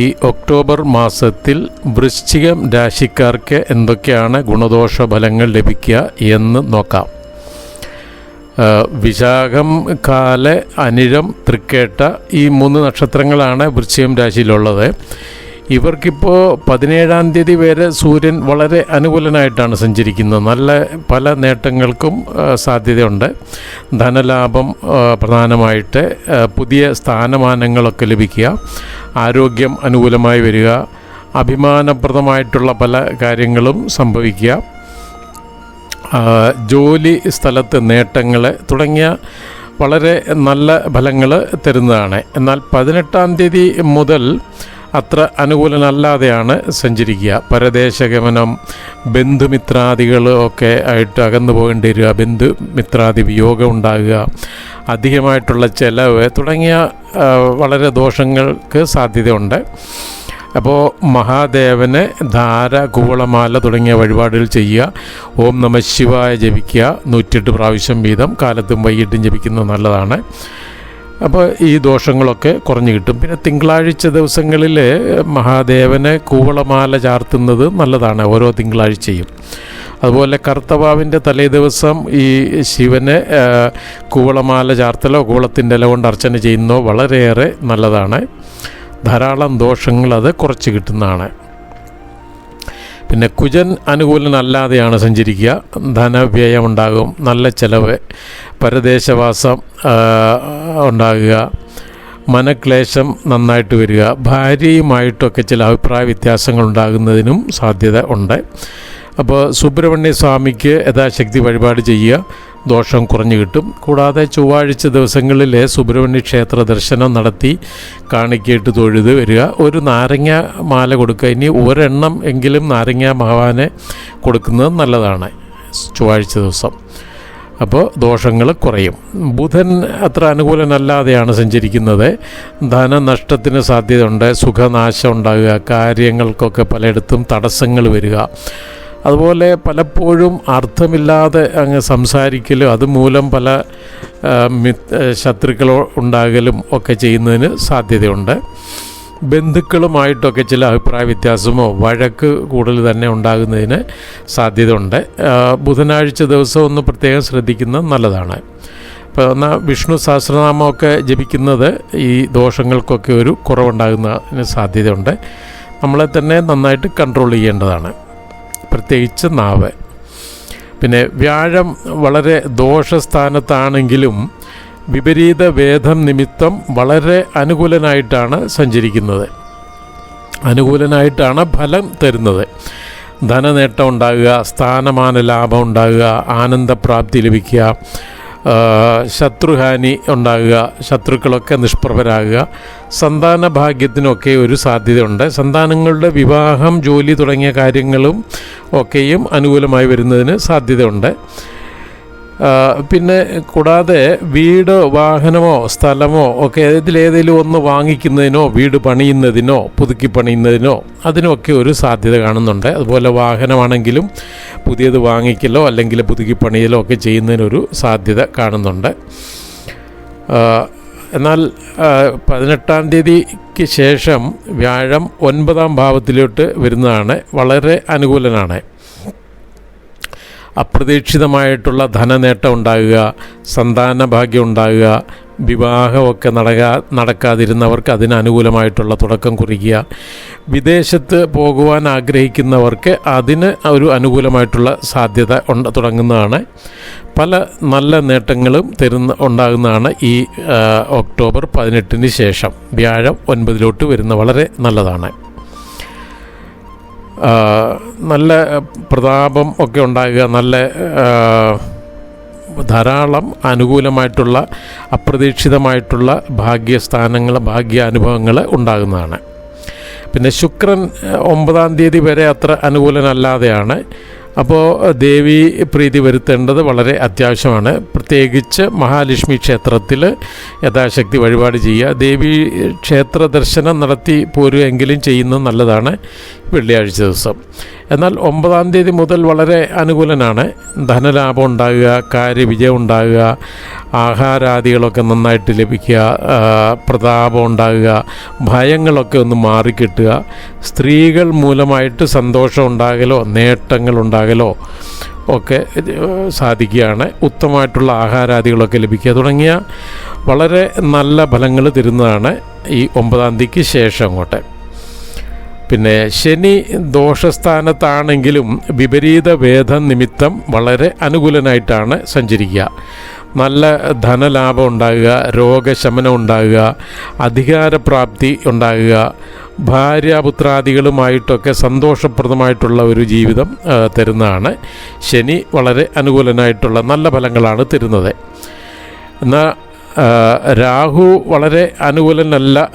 ഈ ഒക്ടോബർ മാസത്തിൽ വൃശ്ചികം രാശിക്കാർക്ക് എന്തൊക്കെയാണ് ഗുണദോഷ ഫലങ്ങൾ ലഭിക്കുക എന്ന് നോക്കാം. വിശാഖം കാല അനിഴം തൃക്കേട്ട ഈ മൂന്ന് നക്ഷത്രങ്ങളാണ് വൃശ്ചികം രാശിയിലുള്ളത്. ഇവർക്കിപ്പോൾ പതിനേഴാം തീയതി വരെ സൂര്യൻ വളരെ അനുകൂലനായിട്ടാണ് സഞ്ചരിക്കുന്നത്. നല്ല പല നേട്ടങ്ങൾക്കും സാധ്യതയുണ്ട്. ധനലാഭം പ്രധാനമായിട്ട് പുതിയ സ്ഥാനമാനങ്ങളൊക്കെ ലഭിക്കുക ആരോഗ്യം അനുകൂലമായി വരിക അഭിമാനപ്രദമായിട്ടുള്ള പല കാര്യങ്ങളും സംഭവിക്കുക ജോലി സ്ഥലത്ത് നേട്ടങ്ങൾ തുടങ്ങിയ വളരെ നല്ല ഫലങ്ങൾ തരുന്നതാണ്. എന്നാൽ പതിനെട്ടാം തീയതി മുതൽ അത്ര അനുകൂലനല്ലാതെയാണ് സഞ്ചരിക്കുക. പരദേശഗമനം ബന്ധുമിത്രാദികൾ ഒക്കെ ആയിട്ട് അകന്നു പോകേണ്ടി വരിക. ബന്ധുമിത്രാദി വിയോഗം ഉണ്ടാകുക. അധികമായിട്ടുള്ള ചെലവ് തുടങ്ങിയ വളരെ ദോഷങ്ങൾക്ക് സാധ്യതയുണ്ട്. അപ്പോൾ മഹാദേവന് ധാര കൂവളമാല തുടങ്ങിയ വഴിപാടുകൾ ചെയ്യുക. ഓം നമ ശിവായ ജപിക്കുക. നൂറ്റെട്ട് പ്രാവശ്യം വീതം കാലത്തും വൈകിട്ടും ജപിക്കുന്നത് നല്ലതാണ്. അപ്പോൾ ഈ ദോഷങ്ങളൊക്കെ കുറഞ്ഞു കിട്ടും. പിന്നെ തിങ്കളാഴ്ച ദിവസങ്ങളിൽ മഹാദേവനെ കൂവളമാല ചാർത്തുന്നത് നല്ലതാണ് ഓരോ തിങ്കളാഴ്ചയും. അതുപോലെ കർത്തവാവിന്റെ തലേ ദിവസം ഈ ശിവനെ കൂവളമാല ചാർത്തലോ കൂവളത്തിന്റെ ഇല കൊണ്ട് അർച്ചന ചെയ്യുന്നതോ വളരെയേറെ നല്ലതാണ്. ധാരാളം ദോഷങ്ങൾ അത് കുറച്ച് കിട്ടുന്നതാണ്. പിന്നെ കുജൻ അനുകൂലനല്ലാതെയാണ് സഞ്ചരിക്കുക. ധനവ്യയം ഉണ്ടാകും. നല്ല ചിലവ്. പരദേശവാസം ഉണ്ടാകുക. മനക്ലേശം നന്നായിട്ട് വരിക. ഭാര്യയുമായിട്ടൊക്കെ ചില അഭിപ്രായ വ്യത്യാസങ്ങൾ ഉണ്ടാകുന്നതിനും സാധ്യത ഉണ്ട്. അപ്പോൾ സുബ്രഹ്മണ്യ സ്വാമിക്ക് യഥാശക്തി വഴിപാട് ചെയ്യുക. ദോഷം കുറഞ്ഞു കിട്ടും. കൂടാതെ ചൊവ്വാഴ്ച ദിവസങ്ങളിൽ സുബ്രഹ്മണ്യ ക്ഷേത്ര ദർശനം നടത്തി കാണിക്കേട്ട് തൊഴുത് വരിക. ഒരു നാരങ്ങ മാല കൊടുക്കുക. ഇനി ഒരെണ്ണം എങ്കിലും നാരങ്ങ ഭഗവാനെ കൊടുക്കുന്നത് നല്ലതാണ് ചൊവ്വാഴ്ച ദിവസം. അപ്പോൾ ദോഷങ്ങൾ കുറയും. ബുധൻ അത്ര അനുകൂലനല്ലാതെയാണ് സഞ്ചരിക്കുന്നത്. ധനനഷ്ടത്തിന് സാധ്യതയുണ്ട്. സുഖനാശം ഉണ്ടാകുക. കാര്യങ്ങൾക്കൊക്കെ പലയിടത്തും തടസ്സങ്ങൾ വരിക. അതുപോലെ പലപ്പോഴും അർത്ഥമില്ലാതെ അങ്ങ് സംസാരിക്കലും അതുമൂലം പല ശത്രുക്കളോ ഉണ്ടാകലും ഒക്കെ ചെയ്യുന്നതിന് സാധ്യതയുണ്ട്. ബന്ധുക്കളുമായിട്ടൊക്കെ ചില അഭിപ്രായ വ്യത്യാസമോ വഴക്ക് കൂടുതൽ തന്നെ ഉണ്ടാകുന്നതിന് സാധ്യതയുണ്ട്. ബുധനാഴ്ച ദിവസം ഒന്ന് പ്രത്യേകം ശ്രദ്ധിക്കുന്നത് നല്ലതാണ്. ഇപ്പോൾ എന്നാൽ വിഷ്ണു സഹസ്രനാമമൊക്കെ ജപിക്കുന്നത് ഈ ദോഷങ്ങൾക്കൊക്കെ ഒരു കുറവുണ്ടാകുന്നതിന് സാധ്യതയുണ്ട്. നമ്മളെ തന്നെ നന്നായിട്ട് കൺട്രോൾ ചെയ്യേണ്ടതാണ്. പ്രത്യേകിച്ച് നാവ്. പിന്നെ വ്യാഴം വളരെ ദോഷസ്ഥാനത്താണെങ്കിലും വിപരീത വേദം നിമിത്തം വളരെ അനുകൂലനായിട്ടാണ് സഞ്ചരിക്കുന്നത്. അനുകൂലനായിട്ടാണ് ഫലം തരുന്നത്. ധനനേട്ടം ഉണ്ടാകുക സ്ഥാനമാന ലാഭം ഉണ്ടാകുക ആനന്ദപ്രാപ്തി ലഭിക്കുക ശത്രുഹാനി ഉണ്ടാകുക ശത്രുക്കളൊക്കെ നിഷ്പ്രഭരാകുക സന്താന ഭാഗ്യത്തിനൊക്കെ ഒരു സാധ്യതയുണ്ട്. സന്താനങ്ങളുടെ വിവാഹം ജോലി തുടങ്ങിയ കാര്യങ്ങളും ഒക്കെയും അനുകൂലമായി വരുന്നതിന് സാധ്യതയുണ്ട്. പിന്നെ കൂടാതെ വീട് വാഹനമോ സ്ഥലമോ ഒക്കെ ഇതിലേതെങ്കിലും ഒന്ന് വാങ്ങിക്കുന്നതിനോ വീട് പണിയുന്നതിനോ പുതുക്കി പണിയുന്നതിനോ അതിനൊക്കെ ഒരു സാധ്യത കാണുന്നുണ്ട്. അതുപോലെ വാഹനമാണെങ്കിലും പുതിയത് വാങ്ങിക്കലോ അല്ലെങ്കിൽ പുതുക്കി പണിയലോ ഒക്കെ ചെയ്യുന്നതിനൊരു സാധ്യത കാണുന്നുണ്ട്. എന്നാൽ പതിനെട്ടാം തീയതിക്ക് ശേഷം വ്യാഴം ഒൻപതാം ഭാവത്തിലോട്ട് വരുന്നതാണ്. വളരെ അനുകൂലനാണ്. അപ്രതീക്ഷിതമായിട്ടുള്ള ധനനേട്ടം ഉണ്ടാകുക സന്താന ഭാഗ്യം ഉണ്ടാകുക വിവാഹമൊക്കെ നടക്കാ നടക്കാതിരുന്നവർക്ക് അതിനനുകൂലമായിട്ടുള്ള തുടക്കം കുറിക്കുക. വിദേശത്ത് പോകുവാൻ ആഗ്രഹിക്കുന്നവർക്ക് അതിന് ഒരു അനുകൂലമായിട്ടുള്ള സാധ്യത ഉണ്ട് തുടങ്ങുന്നതാണ്. പല നല്ല നേട്ടങ്ങളും തരുന്ന ഉണ്ടാകുന്നതാണ് ഈ ഒക്ടോബർ പതിനെട്ടിന് ശേഷം. വ്യാഴം ഒൻപതിലോട്ട് വരുന്ന വളരെ നല്ലതാണ്. നല്ല പ്രതാപം ഒക്കെ ഉണ്ടാകുക നല്ല ധാരാളം അനുകൂലമായിട്ടുള്ള അപ്രതീക്ഷിതമായിട്ടുള്ള ഭാഗ്യസ്ഥാനങ്ങൾ ഭാഗ്യ അനുഭവങ്ങൾ ഉണ്ടാകുന്നതാണ്. പിന്നെ ശുക്രൻ ഒമ്പതാം തീയതി വരെ അത്ര അനുകൂലനല്ലാതെയാണ്. അപ്പോൾ ദേവി പ്രീതി വരുത്തേണ്ടത് വളരെ അത്യാവശ്യമാണ്. പ്രത്യേകിച്ച് മഹാലക്ഷ്മി ക്ഷേത്രത്തിൽ യഥാശക്തി വഴിപാട് ചെയ്യുക. ദേവി ക്ഷേത്ര ദർശനം നടത്തി പോരുമെങ്കിലും ചെയ്യുന്നത് നല്ലതാണ്. വെള്ളിയാഴ്ച ദിവസം. എന്നാൽ ഒമ്പതാം തീയതി മുതൽ വളരെ അനുകൂലനാണ്. ധനലാഭം ഉണ്ടാകുക കാര്യവിജയം ഉണ്ടാകുക ആഹാരാദികളൊക്കെ നന്നായിട്ട് ലഭിക്കുക പ്രതാപം ഉണ്ടാകുക ഭയങ്ങളൊക്കെ ഒന്ന് മാറിക്കിട്ടുക. സ്ത്രീകൾ മൂലമായിട്ട് സന്തോഷം ഉണ്ടാകലോ നേട്ടങ്ങൾ ഉണ്ടാകലോ ഒക്കെ സാധിക്കുകയാണ്. ഉത്തമമായിട്ടുള്ള ആഹാരാദികളൊക്കെ ലഭിക്കുക തുടങ്ങിയ വളരെ നല്ല ഫലങ്ങൾ തരുന്നതാണ് ഈ ഒമ്പതാം തീയതിക്ക് ശേഷം അങ്ങോട്ട്. പിന്നെ ശനി ദോഷസ്ഥാനത്താണെങ്കിലും വിപരീത വേദം നിമിത്തം വളരെ അനുകൂലനായിട്ടാണ് സഞ്ചരിക്കുക. നല്ല ധനലാഭം ഉണ്ടാകുക രോഗശമനം ഉണ്ടാകുക അധികാരപ്രാപ്തി ഉണ്ടാകുക ഭാര്യാപുത്രാദികളുമായിട്ടൊക്കെ സന്തോഷപ്രദമായിട്ടുള്ള ഒരു ജീവിതം തരുന്നതാണ്. ശനി വളരെ അനുകൂലനായിട്ടുള്ള നല്ല ഫലങ്ങളാണ് തരുന്നത്. എന്നാൽ രാഹു വളരെ അനുകൂലനല്ല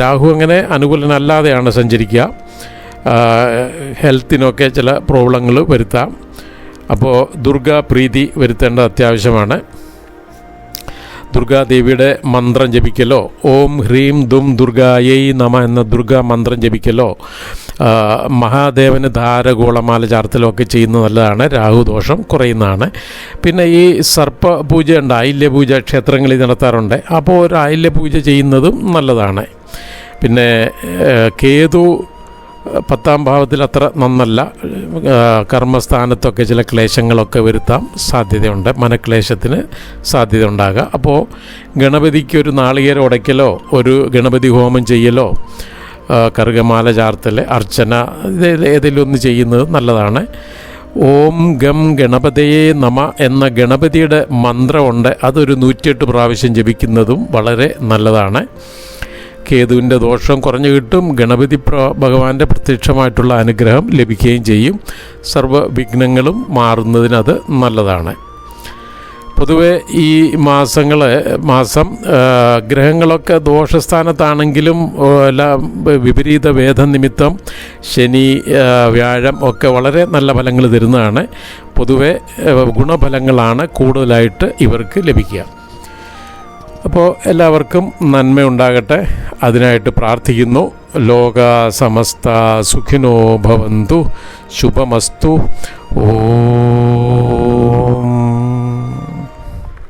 രാഹു അങ്ങനെ അനുകൂലനല്ലാതെയാണ് സഞ്ചരിക്കുക. ഹെൽത്തിനൊക്കെ ചില പ്രോബ്ലങ്ങൾ വരുത്താം. അപ്പോൾ ദുർഗാ പ്രീതി വരുത്തേണ്ടത് അത്യാവശ്യമാണ്. ദുർഗാദേവിയുടെ മന്ത്രം ജപിക്കലോ? ഓം ഹ്രീം ദും ദുർഗായൈ നമ എന്ന ദുർഗാ മന്ത്രം ജപിക്കലോ? മഹാദേവന് ധാരഗോളമാല ചാർത്തലൊക്കെ ചെയ്യുന്ന ചെയ്യുന്നത് നല്ലതാണ്. രാഹുദോഷം കുറയുന്നതാണ്. പിന്നെ ഈ സർപ്പ പൂജയുണ്ട് ആയില്യ പൂജ ക്ഷേത്രങ്ങളിൽ നടത്താറുണ്ട്. അപ്പോൾ ഒരു ആയില്യ പൂജ ചെയ്യുന്നതും നല്ലതാണ്. പിന്നെ കേതു പത്താം ഭാവത്തിൽ അത്ര നന്നല്ല. കർമ്മസ്ഥാനത്തൊക്കെ ചില ക്ലേശങ്ങളൊക്കെ വരുത്താം സാധ്യതയുണ്ട്. മനക്ലേശത്തിന് സാധ്യത ഉണ്ടാകുക അപ്പോൾ ഗണപതിക്ക് ഒരു നാളികേരം ഉടയ്ക്കലോ ഒരു ഗണപതി ഹോമം ചെയ്യലോ കറുകമാല ചാർത്തൽ അർച്ചന ഏതെങ്കിലും ചെയ്യുന്നത് നല്ലതാണ്. ഓം ഗം ഗണപതയെ നമ എന്ന ഗണപതിയുടെ മന്ത്രമുണ്ട്. അതൊരു നൂറ്റിയെട്ട് പ്രാവശ്യം ജപിക്കുന്നതും വളരെ നല്ലതാണ്. കേതുവിന്റെ ദോഷം കുറഞ്ഞു കിട്ടും. ഗണപതി ഭഗവാന്റെ പ്രത്യക്ഷമായിട്ടുള്ള അനുഗ്രഹം ലഭിക്കുകയും ചെയ്യും. സർവ വിഘ്നങ്ങളും മാറുന്നതിനത് നല്ലതാണ്. പൊതുവെ ഈ മാസങ്ങൾ മാസം ഗ്രഹങ്ങളൊക്കെ ദോഷസ്ഥാനത്താണെങ്കിലും എല്ലാം വിപരീത വേദം നിമിത്തം ശനി വ്യാഴം ഒക്കെ വളരെ നല്ല ഫലങ്ങൾ തരുന്നതാണ്. പൊതുവെ ഗുണഫലങ്ങളാണ് കൂടുതലായിട്ട് ഇവർക്ക് ലഭിക്കുക. അപ്പോൾ എല്ലാവർക്കും നന്മയുണ്ടാകട്ടെ അതിനായിട്ട് പ്രാർത്ഥിക്കുന്നു. ലോക സമസ്ത സുഖിനോ ഭവന്തു. ശുഭമസ്തു. ഓ